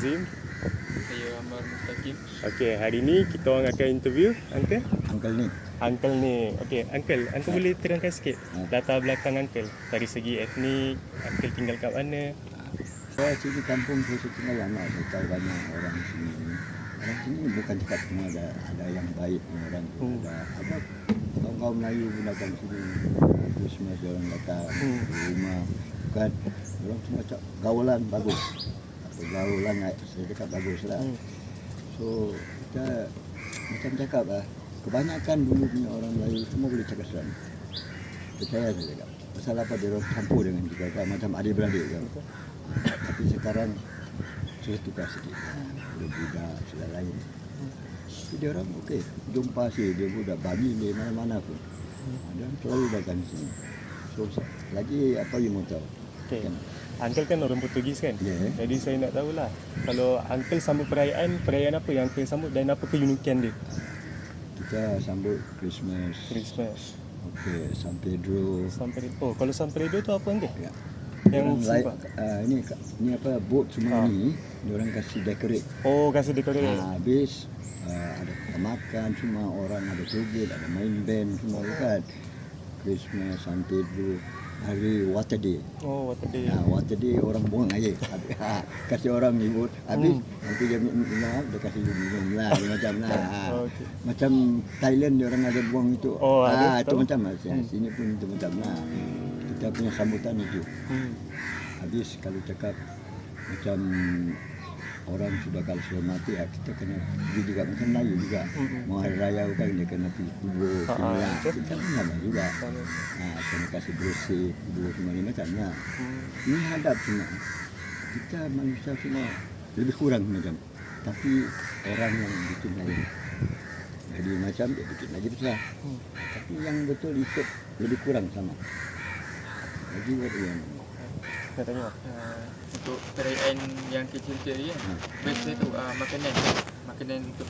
Azim. Saya Amar Mustaqim. Okey, hari ni kita orang akan interview Uncle. Uncle ni Uncle ni. Okey, Uncle. Uncle boleh terangkan sikit Ha. latar belakang Uncle. Dari segi etnik, Uncle tinggal kat mana? Saya sini kampung saya tinggal lama Saya tahu banyak orang sini Orang sini bukan cakap semua ada, ada yang baik ni orang tu Hmm. Ada apa Kaum-kaum Melayu pun datang sini Christmas dia orang datang Hmm. rumah Bukan Orang semua cakap gawalan bagus Atau gawalan saya cakap bagus lah. Hmm. So kita macam cakap lah Kebanyakan dulu punya orang Melayu semua boleh cakap seram Percaya saya cakap. Pasal apa dia orang campur dengan kita? Kan Macam adik-beradik kan Tapi sekarang Sudah tukar sikit. Ada budak sudah lain. Tapi dia orang okey. Jumpa sih dia budak Bagi dia mana-mana pun. Dia orang selalu datang sini. So lagi apa you mau tahu? Okey. Kan? Uncle kan orang Portugis kan? Ya. Jadi saya nak tahulah kalau Uncle sambut perayaan, perayaan apa yang Uncle sambut dan apa keunikan dia? Kita sambut Christmas Christmas. Okey San Pedro San Pedro. Oh, kalau San Pedro tu apa Uncle? Ya. Yang Orang lain, simpan. uh, ini ni apa boat semua Ha. ni dia orang kasih decorate. Oh, kasih dekorasi. Ha, habis uh, ada makan semua orang ada joget, ada main band semua kan. Christmas, San Pedro, hari Water Day. Oh, what day. Ha, water Day orang buang air. Habis, ha, kasih orang ribut. Habis nanti dia minum, minum, dia kasih dia minum lah dia macam lah. Ha. Okey. Macam Thailand dia orang ada buang itu. Oh, ada, ha, itu tahu. macam lah. Sini pun itu macam lah. Kita punya sambutan itu. Hmm. Habis kalau cakap macam orang sudah kalau sudah mati ya kita kena pergi juga macam Melayu juga. Mau hari raya kan dia kena pergi kubur semua lah. Kita pun sama juga. Ha, kena kasih bersih kubur semua ni macamnya. Hmm. Ini hadap semua. Kita manusia semua lebih kurang macam. Tapi orang yang bikin lain. Jadi macam dia bikin lagi besar. Hmm. Tapi yang betul ikut lebih kurang sama. Lagi buat yang Nak tanya. Uh, untuk perayaan yang kecil-kecil ni kan. Hmm. Best tu uh, makanan. Makanan untuk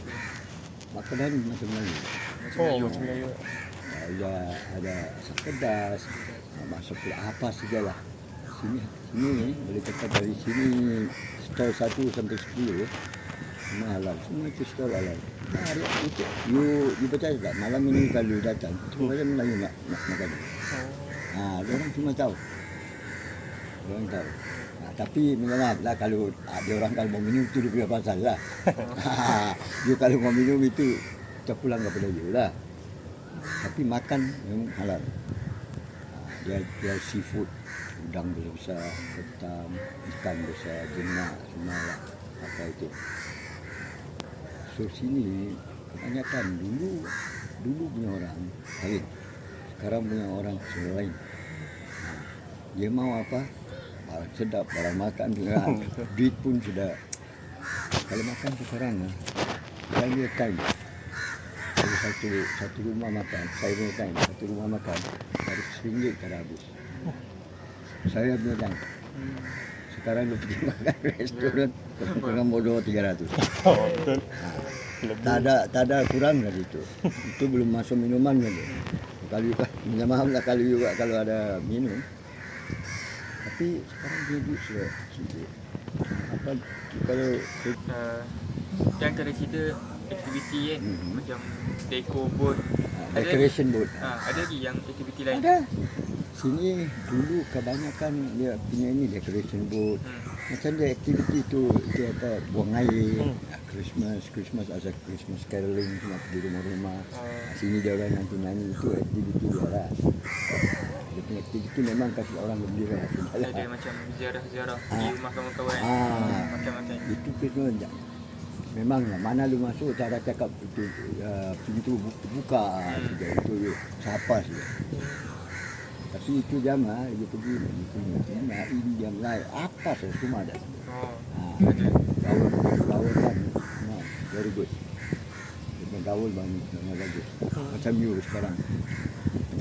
makanan macam Melayu. macam Oh, Melayu. macam Melayu. ada ada asam pedas, masuk pula apa sajalah. Sini sini boleh kata dari sini stol 1 sampai 10 semua halal. Semua itu stol halal. Nah, hari itu you you percaya tak malam ini kalau datang semua macam Melayu nak, nak makan. Oh. Ha, dia orang cuma tahu. Dia orang tahu. Ha, tapi maaf lah kalau ada orang kalau mau minum itu dia punya pasal lah. ha, you kalau mau minum itu kita pulang kepada you lah. Tapi makan memang halal. Ha, dia dia seafood, udang besar, ketam, ikan besar, jenak semua lah. Apa itu. So sini kebanyakan dulu dulu punya orang lain. Sekarang punya orang sudah lain. Ha, Dia mau apa? Barang sedap, barang makan juga. Duit pun sudah. Kalau makan sekarang, ah, saya punya time. Kalau satu satu rumah makan, saya punya time. Satu rumah makan, harus RM1 tak habis. Saya punya time. Sekarang lu pergi makan restoran, kurang bodoh 300. Oh, betul. Lebih. Tak ada tak ada kurang dari itu. Itu belum masuk minuman lagi. Kalau juga minta maaf lah kalau juga kalau ada minum. Tapi sekarang dia duit sudah sedikit. Apa kalau Uh, yang kada cerita aktiviti kan. Mhm. Macam deco boat. uh, Ada decoration board Ah, ada lagi yang aktiviti lain. ada. Sini dulu kebanyakan dia punya ini decoration board. Hmm. Macam dia aktiviti tu dia apa buang air, Hmm. ah, Christmas, Christmas ada Christmas caroling semua di rumah-rumah. Uh, Sini dia orang nanti nyanyi itu aktiviti dia lah. Dia punya aktiviti memang kasih orang gembira. ada macam ziarah-ziarah pergi Ah. rumah kawan-kawan. Ah. Makan-makan. Itu Christmas je. Memang lah, mana lu masuk cara cakap itu uh, pintu bu- buka saja itu siapa saja. Tapi itu jam lah, dia pergi itu Cina, India, Melayu, apa saja semua ada. Oh. Ah, gaul, gaul kan, semua very good. Dia punya gaul banyak, banyak bagus. Macam you sekarang.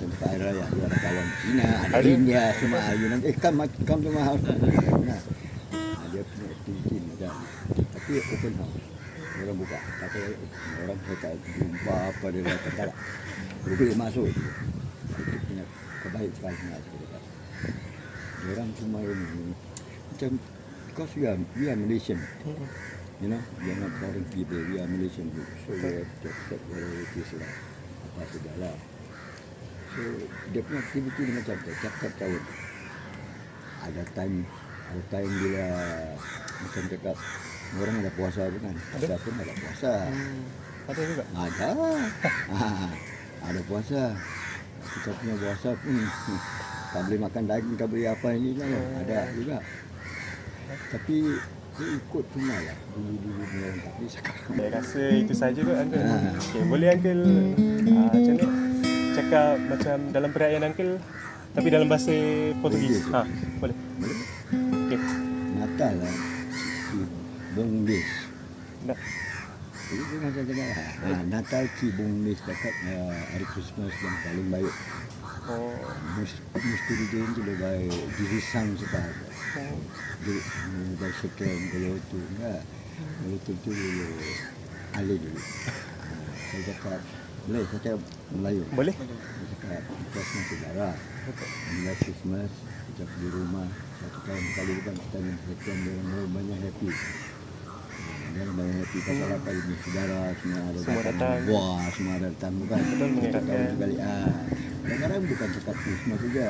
Pak Air Raya, ada kawan Cina, ada, Ada. India, semua. You nanti, eh kam, kam semua harus. Nah, ah, dia punya aktiviti macam. Tapi open house. Orang buka. Ada orang tak jumpa apa dia tak. Boleh masuk. Itu punya kebaik sekali. Dia orang cuma ini macam because we are we are Malaysian. You know, we are not foreign people. We are Malaysian people. So we have to accept whatever it is lah. Apa sudah lah. So dia punya aktiviti dia macam tu. Tiap-tiap tahun. Ada time ada time bila macam cakap orang ada puasa pun kan. Ada pun ada puasa. Hmm. Ada juga. Ada. Ah, ada puasa. Kita punya puasa pun tak boleh makan daging, tak boleh apa ini lah. Ada juga. Tapi dia ikut semua lah. Dulu-dulu ni orang tapi sekarang. Saya rasa itu saja kot Uncle. Ha. Okay, boleh Uncle uh, macam ni cakap macam dalam perayaan Uncle tapi dalam bahasa Portugis. Portugis. Ha, boleh. Boleh? Okey. Natal lah. Si Bung Lis. Dah. Jadi dia macam cakap lah. Ha, Natal Ci Bung Lis cakap uh, hari Christmas yang paling baik. Oh. Mesti dia tu lebih baik. Dirisang sekali. oh. Jadi, dah sekian kalau tu enggak. Kalau tu tu dulu alih dulu. Ha, saya cakap, boleh saya cakap Melayu. Boleh? Saya cakap, kita semua saudara. Betul. Bila Christmas, kita pergi rumah. Satu tahun kali bukan kita yang sekian dia banyak happy. Dia banyak happy pasal apa ini saudara semua ada Semua datang. Buah semua ada datang bukan. Betul, Kita mengingatkan. tahu sekali ah. Kadang-kadang bukan cakap Christmas saja.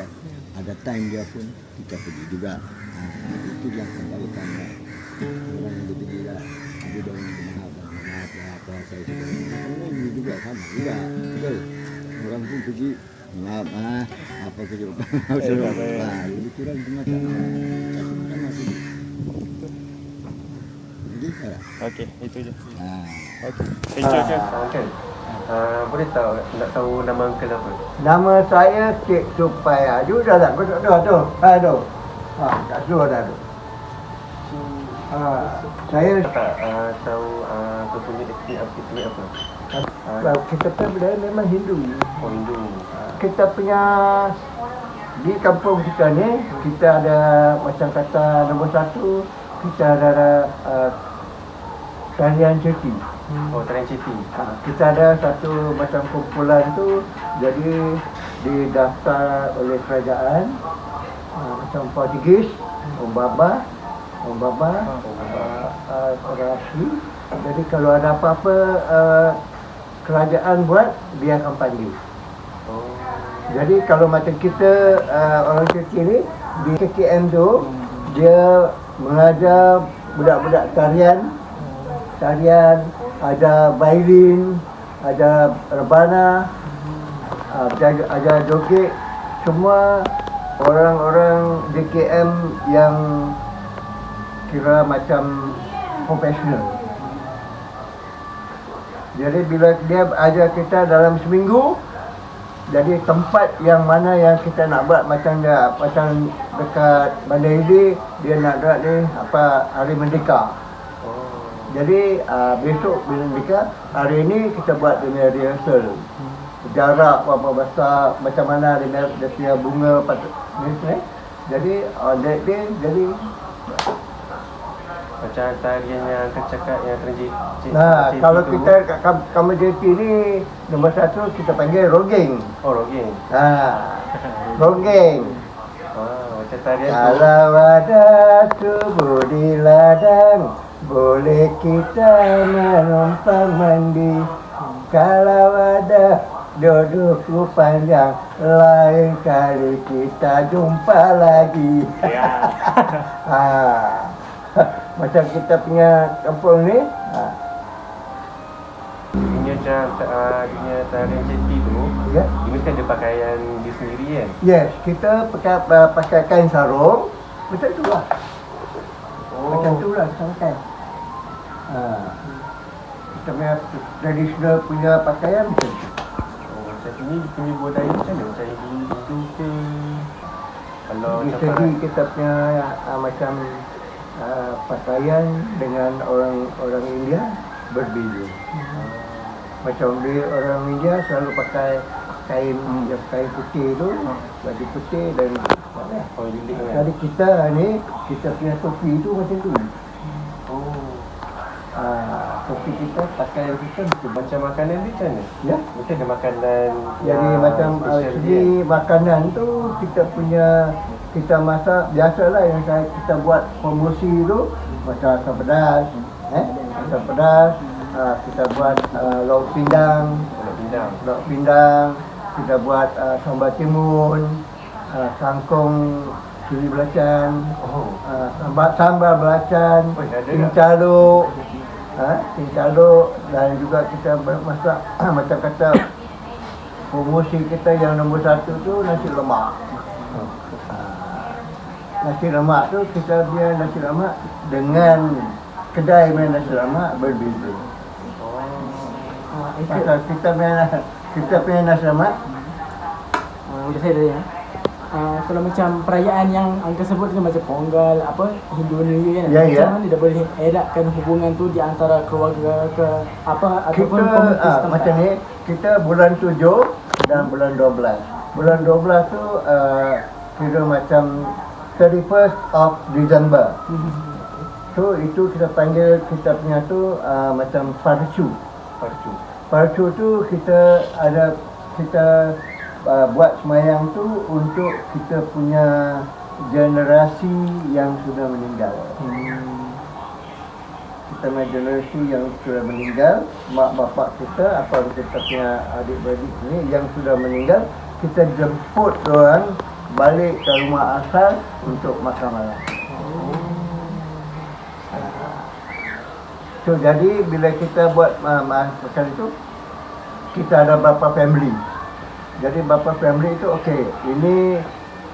Ada time dia pun kita pergi juga. Ha, itu yang kembalikan lah. Orang yang pergi lah. Ada dia orang yang maaf, maaf lah apa saya ini juga sama juga. Betul. Orang pun pergi maaf ah apa kerja Eh, tak payah. ah lebih kurang cuma tak sama masih tak Okey, itu je. ah Okey. Thank you Uncle. Uncle. Uh, boleh tahu nak tahu nama uncle apa? Nama saya Cik Supaya. Dia dah tak betul dah tu. Ha tu. Ha kat situ dah tu. Ha saya Tak uh, tahu uh, apa etnik apa etnik apa? uh, kita punya budaya memang Hindu. Oh Hindu. Kita punya di kampung kita ni kita ada macam kata nombor satu kita ada uh, tarian ceti. Oh Tarian Citi. Ha, kita ada satu macam kumpulan tu jadi didaftar oleh kerajaan ha, macam Portugis, Umbaba, Uh, uh, orang asli. Jadi kalau ada apa-apa uh, kerajaan buat dia akan panggil. Oh. Jadi kalau macam kita uh, orang kecil ni di KKM tu dia mengajar budak-budak tarian tarian ada violin ada rebana uh, ada, ada joget semua orang-orang DKM yang kira macam profesional jadi bila dia ajar kita dalam seminggu jadi tempat yang mana yang kita nak buat macam dia macam dekat Bandar Hili dia nak buat ni apa hari merdeka. Oh. Jadi uh, besok bila merdeka hari ini kita buat dia punya rehearsal. Jarak berapa besar macam mana dia dia punya bunga patut ni ni. Jadi on that day jadi Macam tarian yang akan cakap yang Citi. nah kalau kita kat kam- JP ni nombor satu kita panggil rogeng. Oh Rogeng. Ha. Rogeng. Ah, macam tarian tu. Kalau ada tubuh di ladang Boleh kita menumpang mandi Kalau ada duduk panjang Lain kali kita jumpa lagi Ya. ha. Macam kita punya kampung ni ha. Dia macam uh, punya tarian Citi tu. ya. Dia mesti ada pakaian dia sendiri kan? Yes, kita pakai, uh, pakai kain sarung Macam tu lah Oh. Macam tu lah sekarang kan. Ha. Kita punya tradisional punya pakaian macam tu. Oh, macam ni dia punya budaya macam mana? Macam Hindu ke? Kalau macam segi kita punya uh, macam uh, pakaian dengan orang orang India berbeza. Macam dia orang India selalu pakai kain yang kain putih tu, baju putih dan lilik kan? Kita ni kita punya topi tu macam tu. Ah, Kopi kita, pakaian kita. Macam makanan ni macam mana? Ya. Mesti ada makanan Jadi macam uh, special segi makanan tu kita punya kita masak biasalah yang saya kita buat promosi tu macam asam pedas, eh asam pedas, uh, kita buat uh, lauk pindang, Kalau pindang. lauk pindang, kita buat uh, sambal timun, uh, kangkung cili belacan, Oh. uh, sambal sambal belacan, Oh, cincaluk, ha, cincaluk dan juga kita masak macam kata promosi kita yang nombor satu tu nasi lemak. Ha, nasi lemak tu kita punya nasi lemak dengan kedai punya nasi lemak berbeza. Itu Pasal kita punya kita punya nasi lemak macam saya Ah, kalau macam perayaan yang angka sebut kan macam Pongal apa Hindu New Year kan. Ya, ya. Macam mana dia boleh eratkan hubungan tu di antara keluarga ke apa ataupun kita komunitas setempat. macam ni kita bulan 7 dan bulan 12 bulan 12 tu uh, kira macam 31st of December so itu kita panggil kita punya tu uh, macam parcu Parcu. parcu tu kita ada kita uh, buat semayang tu untuk kita punya generasi yang sudah meninggal. Kita punya generasi yang sudah meninggal mak bapak kita apa kita punya adik-beradik ni yang sudah meninggal kita jemput orang balik ke rumah asal untuk makan malam. So jadi bila kita buat uh, ma- macam itu kita ada berapa family jadi berapa family itu okey ini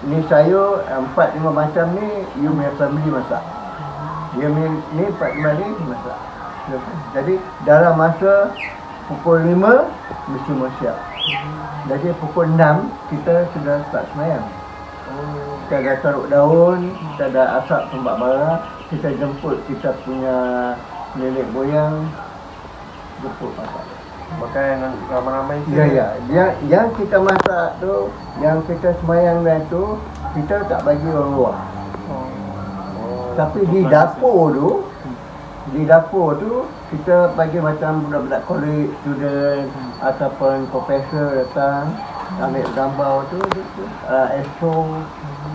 ni sayur empat lima macam ni you punya family masak. Dia ni, ni empat lima ni masak. Jadi dalam masa pukul 5 mesti mau siap jadi pukul 6 kita sudah start semayang. Kita ada taruh daun kita ada asap tombak bara kita jemput kita punya nenek moyang jemput masak Makan ramai-ramai ke? Ya ya, yang yang kita masak tu, yang kita semayang dan tu, kita tak bagi orang luar. Oh. Tapi di dapur tu, di dapur tu kita bagi macam budak-budak college student ataupun profesor datang ambil gambar tu, tu uh, expo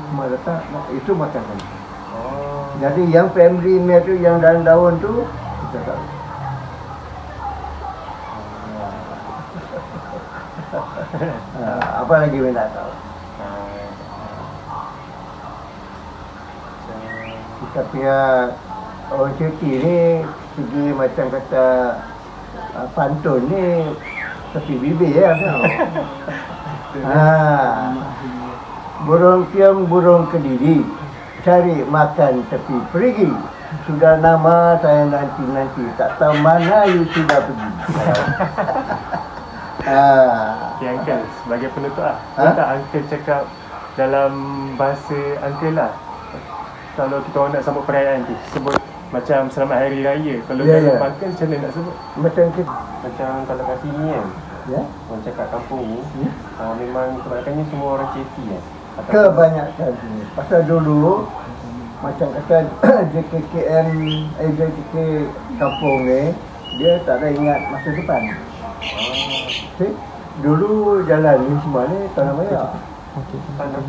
semua datang, itu makan kami. Oh. Jadi yang family punya tu yang dalam daun tu kita tak. Ah, apa lagi saya nak tahu? Ah. kita punya orang cuti ni segi macam kata uh, pantun ni tepi bibir ya kan? ha. Burung piang burung kediri cari makan tepi perigi sudah nama saya nanti-nanti tak tahu mana you sudah pergi. ah. Okay, Uncle, sebagai penutup lah. Ha? Tak Uncle cakap dalam bahasa Uncle lah. Kalau kita orang nak sambut perayaan tu, sebut macam Selamat Hari Raya. Kalau Ya, dalam ya. Uncle, macam mana nak sebut? Macam kita Macam kalau kat sini kan, ya. orang cakap kampung ni, Ya. ah, memang kebanyakannya semua orang ceti kan. Ataupun- Kebanyakan sini. Pasal dulu macam kata JKKM eh JKK kampung ni dia tak ada ingat masa depan. Dulu jalan ni semua ni tanah merah. Tanah.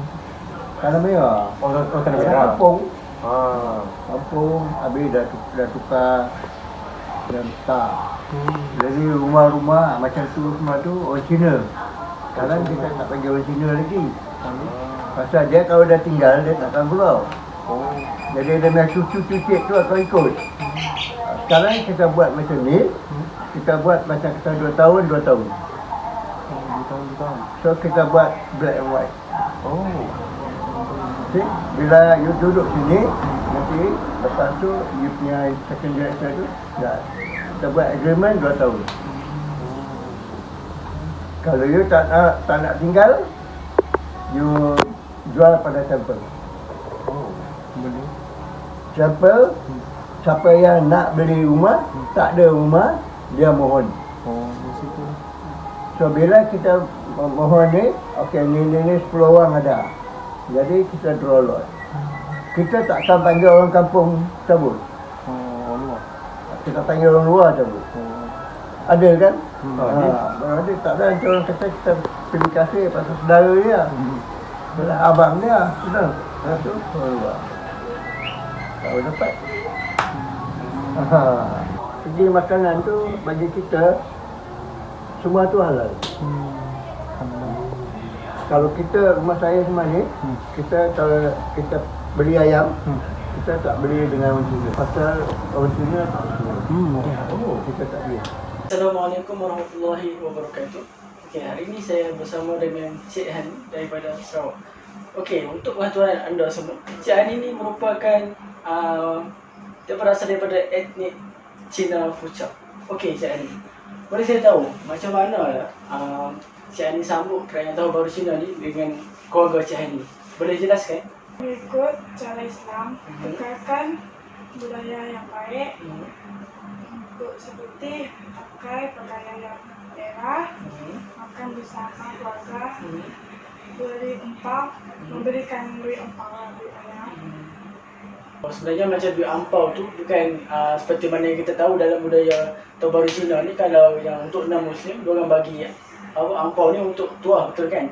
Tanah merah. Oh, oh, tanah merah. kampung. Ah. Kampung habis dah, tu- dah tukar dan tak. Jadi rumah-rumah macam tu semua tu orang Cina. Sekarang kita tak panggil orang Cina lagi. Pasal dia kalau dah tinggal dia takkan keluar. Oh. Jadi dia punya cucu-cucu tu akan ikut. Sekarang kita buat macam ni. Kita buat macam kita 2 tahun, 2 tahun. Oh, dua tahun, dua tahun. So kita buat black and white. Oh. See? Bila you duduk sini, nanti lepas tu you punya second director tu, dah. Kita buat agreement 2 tahun. Kalau you tak nak, tak nak tinggal, you jual pada temple. Oh. Boleh. Temple, siapa yang nak beli rumah, tak ada rumah, dia mohon. Oh, situ. So bila kita mohon ni, okey ni ni ni 10 orang ada. Jadi kita draw lot. Kita tak akan panggil orang kampung cabut. Oh, luar. kita tanya orang luar tu. Ada kan? Hmm, ha, ada. ada tak ada orang kata kita pilih kasih pasal saudara dia. Bila abang dia, sudah. Ha, tu orang luar. Tak boleh dapat. Ha. Segi makanan tu bagi kita semua tu halal. Kalau kita rumah saya sebenarnya, kita kalau kita beli ayam, kita tak beli dengan orang Cina. Pasal orang Cina tak. Hmm, Oh, kita tak beli. Assalamualaikum warahmatullahi wabarakatuh. Okey, hari ini saya bersama dengan Cik Han daripada Sarawak. Okey, untuk pengetahuan anda semua, Cik Han ini merupakan uh, dia berasal daripada etnik Cina Fuchsia. Okey, Cik Han. Boleh saya tahu macam mana uh, Cik Han sambut perayaan Tahun Baru Cina ni dengan keluarga Cik Han ni? Boleh jelaskan? mengikut cara Islam, Mhm. tekankan budaya yang baik, Hmm. untuk seperti pakai pakaian yang merah, Hmm. makan bersama keluarga, beri empau, memberikan duit empau lah, duit ayam. Sebenarnya macam duit ampau tu bukan uh, seperti mana yang kita tahu dalam budaya Tahun Baru Cina ni kalau yang untuk non muslim diorang bagi apa ampau ni untuk tuah betul kan?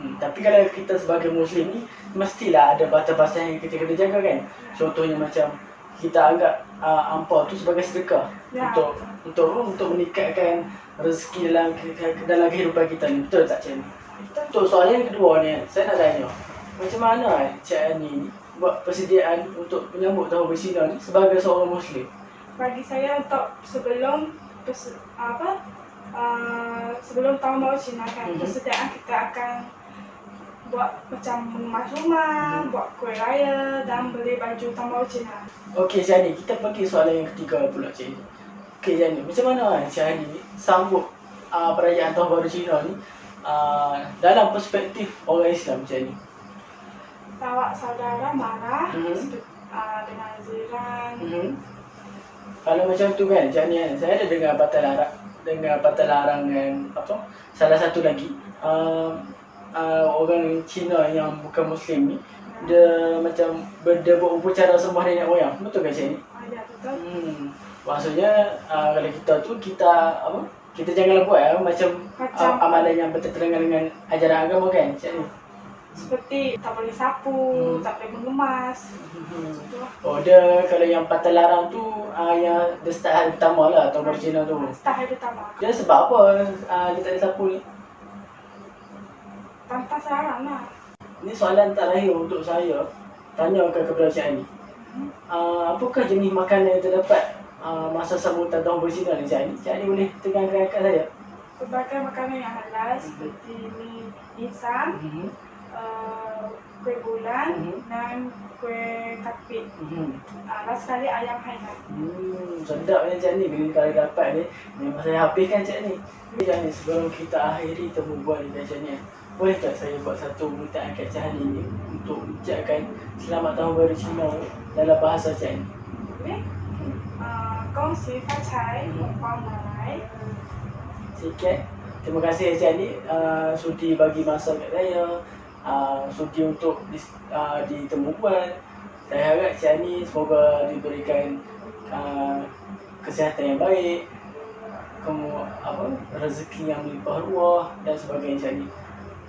Hmm, tapi kalau kita sebagai muslim ni mestilah ada batas-batas yang kita kena jaga kan. Contohnya macam kita anggap uh, ampau tu sebagai sedekah Ya. untuk untuk untuk meningkatkan rezeki dalam dalam kehidupan kita ni. Betul tak Cik Ani? Untuk soalan yang kedua ni, saya nak tanya. Macam mana Cik Ani ni buat persediaan untuk menyambut tahun bersina ni sebagai seorang Muslim? Bagi saya untuk sebelum pers- apa uh, sebelum tahun baru Cina kan, Mhm. persediaan kita akan buat macam mengemas rumah, Mhm. buat kuih raya dan beli baju tahun baru Cina. Okey Cik Ani, kita pergi soalan yang ketiga pula Cik. Okey Cik Ani, macam mana Cik Ani ni sambut uh, perayaan tahun baru Cina ni uh, dalam perspektif orang Islam Cik Ani? Bawa saudara marah Mhm. seperti, uh, dengan ziran, Mm-hmm. Kalau macam tu kan, kan, saya ada dengar patah larang, dengar patah larangan apa? Salah satu lagi uh, uh, orang Cina yang bukan Muslim ni dia macam ber- dia buat upacara sembah nenek moyang. Betul kan Cik Ani? ada betul. Hmm. Maksudnya uh, kalau kita tu kita apa? Kita janganlah buat ya, macam, Macam- uh, amalan yang bertentangan dengan ajaran agama kan Cik Ani? Seperti tak boleh sapu, Hmm. tak boleh mengemas. Hmm. Oh dia kalau yang patah larang tu uh, yang start hari pertama lah tahun baru Cina tu. Start hari pertama. Dia sebab apa uh, dia tak ada sapu ni? Tanpa sarang lah. Ni soalan tak lahir untuk saya tanyakan kepada Cik Ani. Uh, apakah jenis makanan yang terdapat uh, masa sambutan tahun baru ni Cik Ani? Cik Ani boleh tegangkan kat saya? Berbagai makanan yang halal seperti mi instan, Mhm. Uh, kuih bulan Mhm. dan kuih kapit. Mhm. Uh, last sekali ayam hainan. Hmm, sedap ni Cik Ni bila kalau dapat ni memang saya habiskan Cik Ni. Cik Ni sebelum kita akhiri temu bual ni Cik Ni. Boleh tak saya buat satu permintaan kat Cik Ni ni untuk ucapkan selamat tahun baru Cina dalam bahasa Cik Ni. Boleh? Uh, Kong si facai, pang malai. Sikit. Terima kasih Cik Ni uh, sudi bagi masa kat saya. Uh, sudi untuk di, uh, ditemu bual. Saya harap Cik Ni semoga diberikan uh, kesihatan yang baik, kemu apa rezeki yang melimpah ruah dan sebagainya Cik Ani.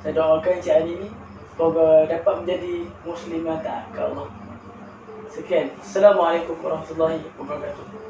Saya doakan Cik Ani ni semoga dapat menjadi muslim yang taat ke Allah. Sekian. Assalamualaikum warahmatullahi wabarakatuh.